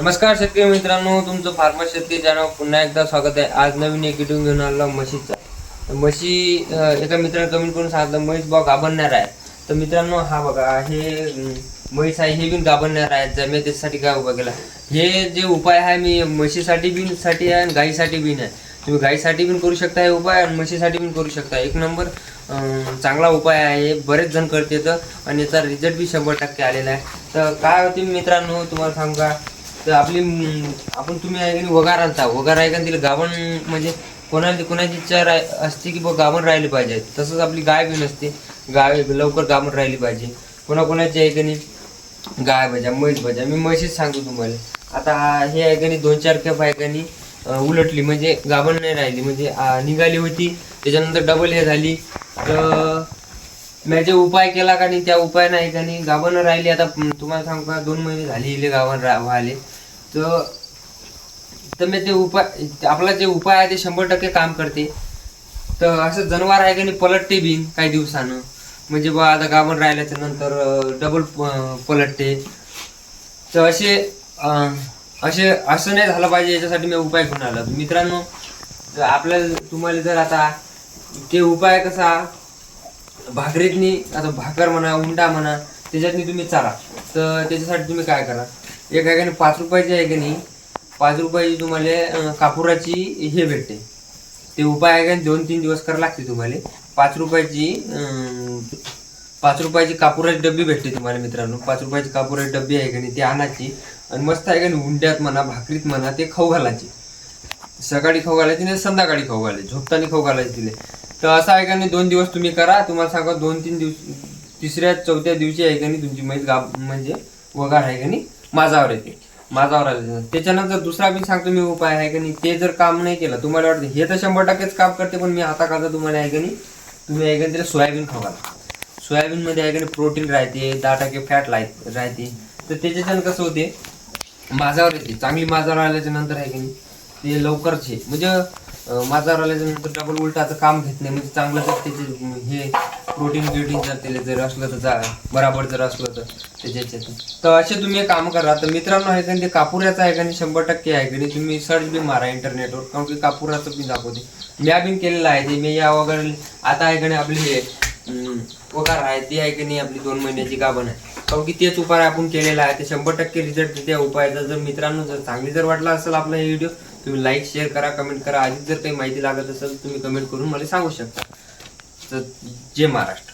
नमस्कार शेतकरी मित्रांनो तुमचं फार्मर शेतकरी चॅनल पुन्हा एकदा स्वागत आहे. आज नवीन एक व्हिडिओ घेऊन आलो म्हशीचा. म्हशी एका मित्राने कमेंट करून सांगितलं म्हैस बॉ गाभणणार आहे. तर मित्रांनो हा बघा हे म्हैस आहे हे बिन गाभणणार आहे. जमे त्याच्यासाठी काय उभा केला? हे जे उपाय आहे मी म्हशीसाठी बिनसाठी आहे आणि गाईसाठी बिन आहे. तुम्ही गाईसाठी बिन करू शकता हे उपाय आणि म्हशीसाठी बिन करू शकता. एक नंबर चांगला उपाय आहे. हे बरेच जण करते तर आणि याचा रिझल्ट बी शंभर टक्के आलेला आहे. तर काय होते मित्रांनो तुम्हाला सांगा तर आपली आपण तुम्ही आहे की नाही वगार आणता वगार आहे का तिला गाभण म्हणजे कोणाला कोणाची इच्छा राय असते की बघ गाभण राहिली पाहिजे. तसंच आपली गाय बी नसते. गाय लवकर गाभण राहिली पाहिजे. कोणाकोणाची आहे की नाही? गाय बजा म्हैस बजा. मी म्हशीच सांगतो तुम्हाला. आता हे आहे का नाही दोन चार कॅप आहे का नाही उलटली. म्हणजे गाभण नाही राहिली. म्हणजे निघाली होती. त्याच्यानंतर डबल हे झाली. तर मी जे उपाय केला का नाही त्या उपाय नाही का नाही गाभण राहिली. आता तुम्हाला सांगू का दोन महिने झाले इले गाभण रा व्हायले. तर तर मी ते उपाय आपला जे उपाय आहे ते शंभर टक्के काम करते. तर असं जनावर आहे का नाही पलटते बिन काही दिवसानं. म्हणजे बा आता गाभण राहिल्याच्या नंतर डबल पलटते. तर असे असे असं नाही झालं पाहिजे याच्यासाठी मी उपाय घेऊन आलो. मित्रांनो आपल्याला तुम्हाला जर आता ते उपाय कसा भाकरीतनी आता भाकर म्हणा उंडा म्हणा त्याच्यातनी तुम्ही चारा. तर त्याच्यासाठी तुम्ही काय करा? एक आहे का नाही पाच रुपयाची आहे का नाही पाच रुपयाची तुम्हाला कापुराची हे भेटते. ते उपाय आहे का दोन तीन दिवस करावं लागते तुम्हाला. पाच रुपयाची पाच रुपयाची कापुराची डब्बी भेटते तुम्हाला मित्रांनो. पाच रुपयाची कापुराची डब्बी आहे का नाही ती आणायची. आणि मस्त आहे का नाही उंड्यात म्हणा भाकरीत म्हणा ते खाऊ घालायची. सकाळी खाऊ घालायची नाही संध्याकाळी खाऊ घालायची. झोपताना खाऊ घालायची तिले. तर असं आहे का नाही दोन दिवस तुम्ही करा. तुम्हाला सांगा दोन तीन दिवस तिसऱ्या चौथ्या दिवशी आहे का नाही तुमची म्हैस गाब म्हणजे वगार आहे का नाही माझावर येते. माझावर आले. त्याच्यानंतर दुसरा बी सांगतो मी उपाय आहे का नाही ते जर काम नाही केलं तुम्हाला वाटतं हे तर शंभर टक्केच काम करते पण मी आता खाता तुम्हाला आहे की नाही तुम्ही आहे की त्याला सोयाबीन खावा सोयाबीन मध्ये आहे का नाही प्रोटीन राहते दहा टक्के फॅट राहते. तर त्याच्याच्यानं कसं होते माझावर येते. चांगली माझावर आल्याच्यानंतर आहे की नाही ते लवकरच हे. म्हणजे माझावर आल्याच्यानंतर डबल उलटाचं काम घेत नाही म्हणजे चांगलं त्याचे हे प्रोटीन ब्युटीन जर त्याला जर असलं तर जा बराबर जर असलं तर त्याच्या तर असे तुम्ही काम करा. तर मित्रांनो आहे का ते कापुऱ्याचं आहे का नाही शंभर टक्के आहे का नाही तुम्ही सर्च बी मारा इंटरनेटवर कारण की कापुराचं बी दाखवते. मी बीन केलेलं आहे ते. मी या वगैरे आता आहे का नाही आपली हे वगार आहे ती आहे की नाही आपली दोन महिन्याची गाभण आहे. कारण की तेच उपाय आपण केलेला आहे. ते शंभर टक्के रिझल्ट त्या उपायाचा. जर मित्रांनो जर चांगली जर वाटला असेल आपला हे व्हिडिओ तुम्ही लाईक शेअर करा कमेंट करा. आधीच जर काही माहिती लागत असेल तुम्ही कमेंट करून मला सांगू शकता. तर जय महाराष्ट्र